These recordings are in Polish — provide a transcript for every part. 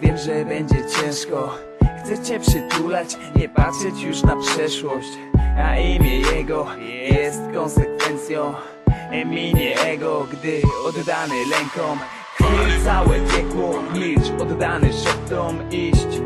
będzie ciężko. Chcę cię przytulać, nie patrzeć już na przeszłość. A imię jego jest konsekwencją. Minie ego, gdy oddany lękom. Chwil całe piekło, milcz, oddany szeptom iść.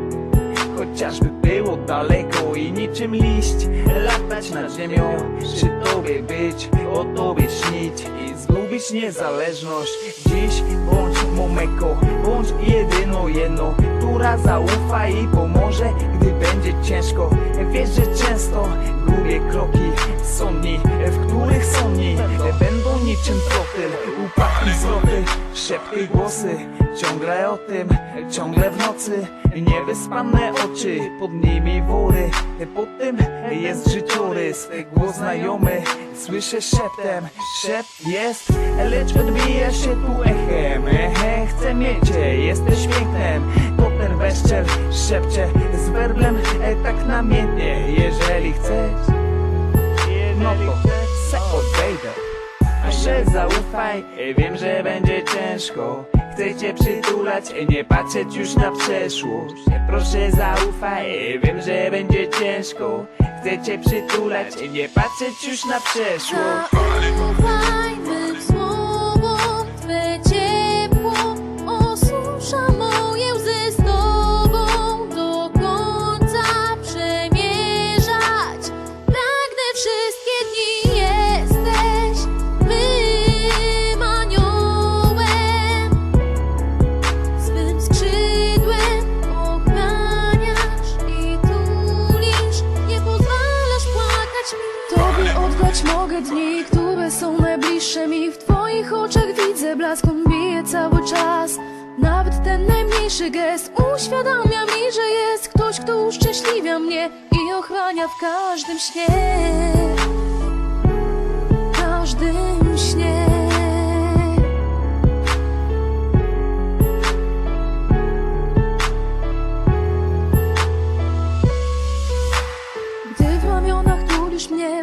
Chociażby było daleko i niczym liść. Latać nad ziemią, przy tobie być, o tobie śnić Zgubić niezależność? Dziś bądź momeko, bądź jedyną jedną Która zaufa i pomoże, gdy będzie ciężko. Wiesz, że często gubię kroki Są dni, Szepty głosy, ciągle o tym Ciągle w nocy, niewyspane oczy Pod nimi wory, po tym jest życiorys Głos znajomy, słyszę szeptem Szept jest, lecz odbija się tu echem. Ehe, chcę mieć cię, jesteś pięknem. To ten bezczel szepcze z werblem e, tak namiętnie. Jeżeli chcesz, no to Proszę zaufaj, wiem, że będzie ciężko. Chcę cię przytulać, nie patrzeć już na przeszłość. Proszę zaufaj, wiem, że będzie ciężko. Chcę cię przytulać, nie patrzeć już na przeszłość mogę dni, które są najbliższe mi. W twoich oczach widzę blask, on bije cały czas. Nawet ten najmniejszy gest uświadamia mi, że jest ktoś, kto uszczęśliwia mnie I ochrania w każdym śnie. Każdym śnie.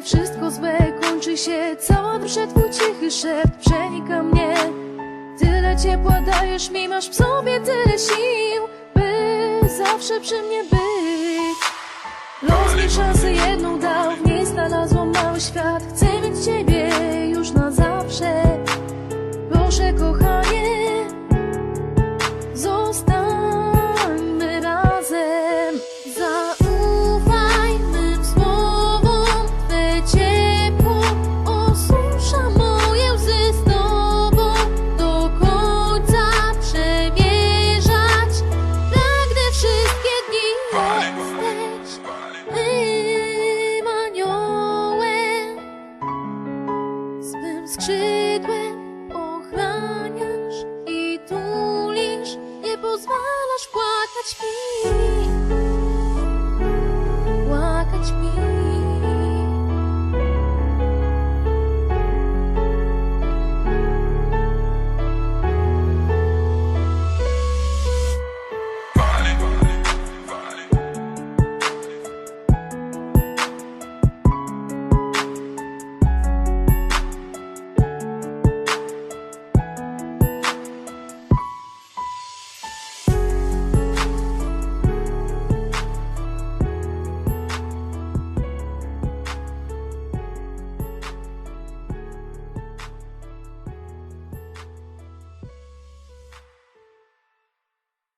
Wszystko złe kończy się Cała twój cichy szept przenika mnie. Tyle ciepła dajesz mi, masz w sobie tyle sił By zawsze przy mnie być. Los mi szansę jedną dał, w niej znalazłam mały świat